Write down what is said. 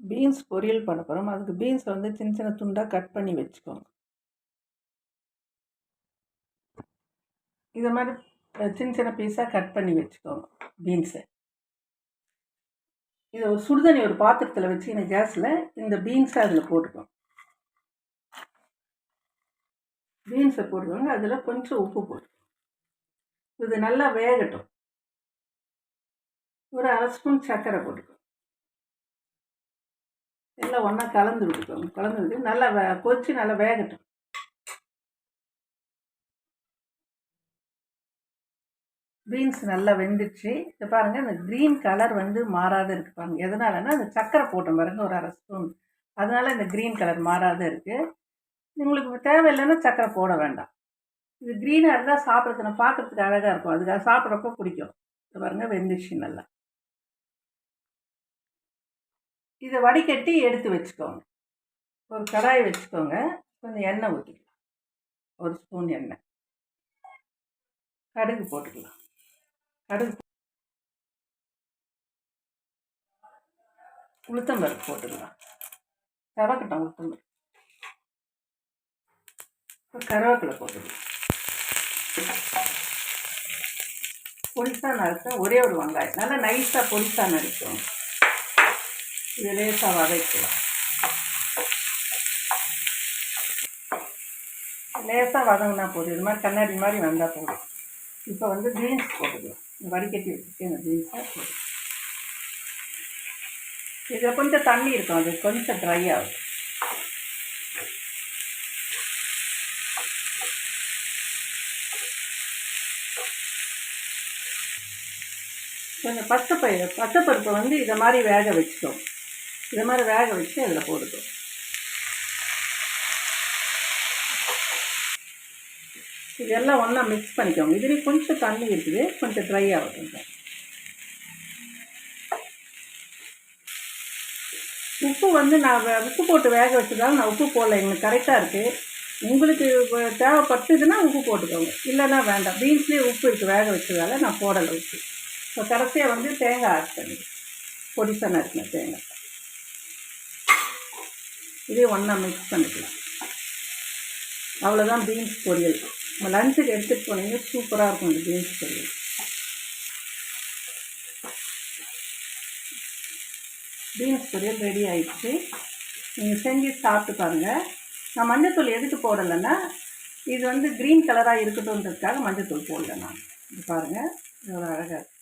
Beans பொரியல் பண்ண போகிறோம் அதுக்கு பீன்ஸை வந்து சின்ன சின்ன துண்டாக கட் பண்ணி வச்சுக்கோங்க. இதை மாதிரி சின்ன சின்ன பீஸாக கட் பண்ணி வச்சுக்கோங்க பீன்ஸை இதை ஒரு சுடுதண்ணி ஒரு பாத்திரத்தில் வச்சு இந்த கேஸில் இந்த பீன்ஸை அதில் போட்டுக்கோங்க. பீன்ஸை போட்டுக்கோங்க அதில் கொஞ்சம் உப்பு போட்டுக்கோங்க. இது நல்லா வேகட்டும். ஒரு அரை ஸ்பூன் சர்க்கரை போட்டுக்கோங்க. எல்லாம் ஒன்றா கலந்து விட்டுக்கோங்க. கலந்து விட்டு நல்லா வே கொச்சி நல்லா வேகட்டும். பீன்ஸ் நல்லா வெந்துச்சு இதை பாருங்கள் இந்த க்ரீன் கலர் வந்து மாறாத இருக்குது பாருங்க. எதனாலன்னா அந்த சர்க்கரை போட்டோம் பாருங்க ஒரு அரை ஸ்பூன் அதனால இந்த க்ரீன் கலர் மாறாத இருக்குது உங்களுக்கு தேவையில்லைன்னா சர்க்கரை போட வேண்டாம். இது க்ரீனாக இருந்தால் சாப்பிட்றதுக்கு பார்க்குறதுக்கு அழகாக இருக்கும். அதுக்காக சாப்பிட்றப்ப பிடிக்கும். இது பாருங்கள் வெந்துச்சு நல்லா. இதை வடிகட்டி எடுத்து வச்சுக்கோங்க. ஒரு கடாய் வச்சுக்கோங்க. கொஞ்சம் எண்ணெய் ஊற்றிக்கலாம் ஒரு ஸ்பூன் எண்ணெய் கடுகு போட்டுக்கலாம். கடுகு உளுத்தம்பருப்பு போட்டுக்கலாம். செவக்கட்டும் உளுத்தம்பருப்பு. இப்போ கருவேப்பிலை போட்டுக்கலாம். பொடிசாக நறுக்க ஒரே ஒரு வெங்காயம். நல்லா நைஸாக பொடிசாக நறுக்கணும். இது லேசாக வதக்கலாம் லேசாக வதங்கினா போதும் இது மாதிரி கண்ணாடி மாதிரி வந்தால் போதும் இப்போ வந்து பீன்ஸ் போட்டுக்கலாம் வடிகட்டி வச்சுட்டு இந்த பீன்ஸை இதில் கொஞ்சம் தண்ணி இருக்கும் அது கொஞ்சம் ட்ரை ஆகும் கொஞ்சம் பச்சை பயிர் பச்சை பருப்பை வந்து இதை மாதிரி வேக வச்சுட்டோம் இது மாதிரி வேக வச்சு அதில் போடுது. இதெல்லாம் ஒன்றா மிக்ஸ் பண்ணிக்கோங்க. இதுலேயும் கொஞ்சம் தண்ணி இருக்குது. கொஞ்சம் ட்ரை ஆகட்டும் உப்பு வந்து நான் வே- உப்பு போட்டு வேக வச்சதால் நான் உப்பு போடல. எங்களுக்கு கரெக்டாக இருக்குது உங்களுக்கு தேவைப்பட்டதுன்னா உப்பு போட்டுக்கோங்க. இல்லைன்னா வேண்டாம். பீன்ஸ்லேயே உப்பு இருக்குது வேக வச்சதால் நான் போடலை உப்பு. இப்போ கடைசியாக வந்து தேங்காய் ஆட் பண்ணி. பொடிசாக நறுக்கின தேங்காய். இதே ஒன்றா மிக்ஸ் பண்ணிக்கலாம். அவ்வளோதான் பீன்ஸ் பொரியல். நம்ம லஞ்சுக்கு எடுத்துகிட்டு போனீங்கன்னா சூப்பராக இருக்கும் இந்த பீன்ஸ் பொரியல். பீன்ஸ் பொரியல் ரெடி ஆயிடுச்சு. நீங்கள் செஞ்சு சாப்பிட்டு பாருங்கள் நான் மஞ்சத்தூள் எதுக்கு போடலைன்னா இது வந்து க்ரீன் கலராக இருக்கட்டும்ன்றதுக்காக மஞ்சத்தூள் போடல நான். இது பாருங்கள் இவ்வளோ அழகாக இருக்குது